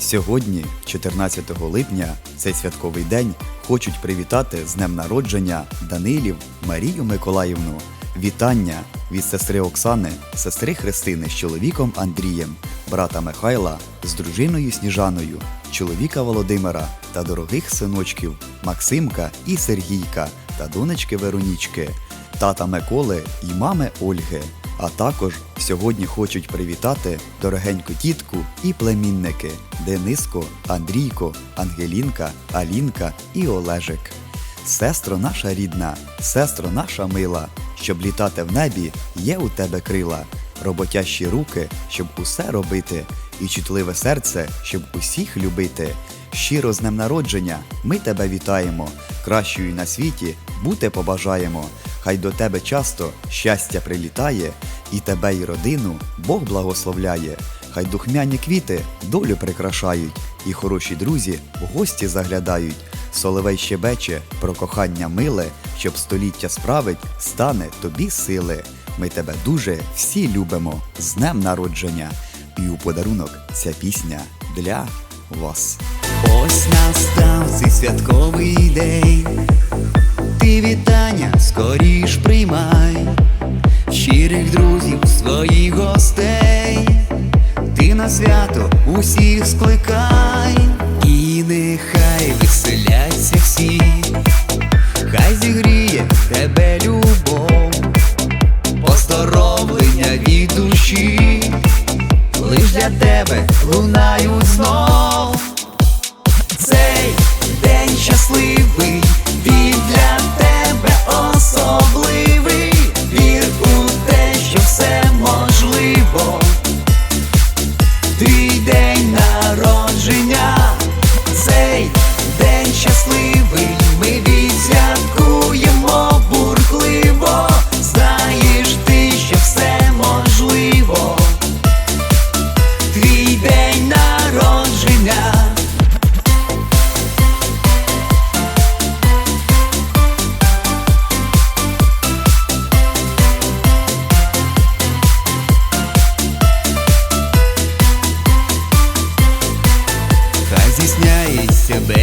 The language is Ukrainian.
Сьогодні, 14 липня, цей святковий день хочуть привітати з днем народження Данилів Марію Миколаївну. Вітання від сестри Оксани, сестри Христини з чоловіком Андрієм, брата Михайла з дружиною Сніжаною, чоловіка Володимира та дорогих синочків Максимка і Сергійка та донечки Веронічки, тата Миколи і мами Ольги. А також сьогодні хочуть привітати дорогеньку тітку і племінники Дениско, Андрійко, Ангелінка, Алінка і Олежик. Сестро наша рідна, сестро наша мила, щоб літати в небі, є у тебе крила, роботящі руки, щоб усе робити, і чутливе серце, щоб усіх любити. Щиро з днем народження ми тебе вітаємо, кращою на світі бути побажаємо. Хай до тебе часто щастя прилітає, і тебе і родину Бог благословляє. Хай духмяні квіти долю прикрашають, і хороші друзі в гості заглядають. Соловей щебече про кохання миле, щоб століття справить, стане тобі сили. Ми тебе дуже всі любимо з днем народження. І у подарунок ця пісня для вас. Ось настав цей святковий день, гостей, ти на свято усіх скликай, і нехай веселяться всі, хай зігріє тебе любов, поздоровлення від душі, лиш для тебе лунають знов. Цей день щасливий, він для тебе особливий.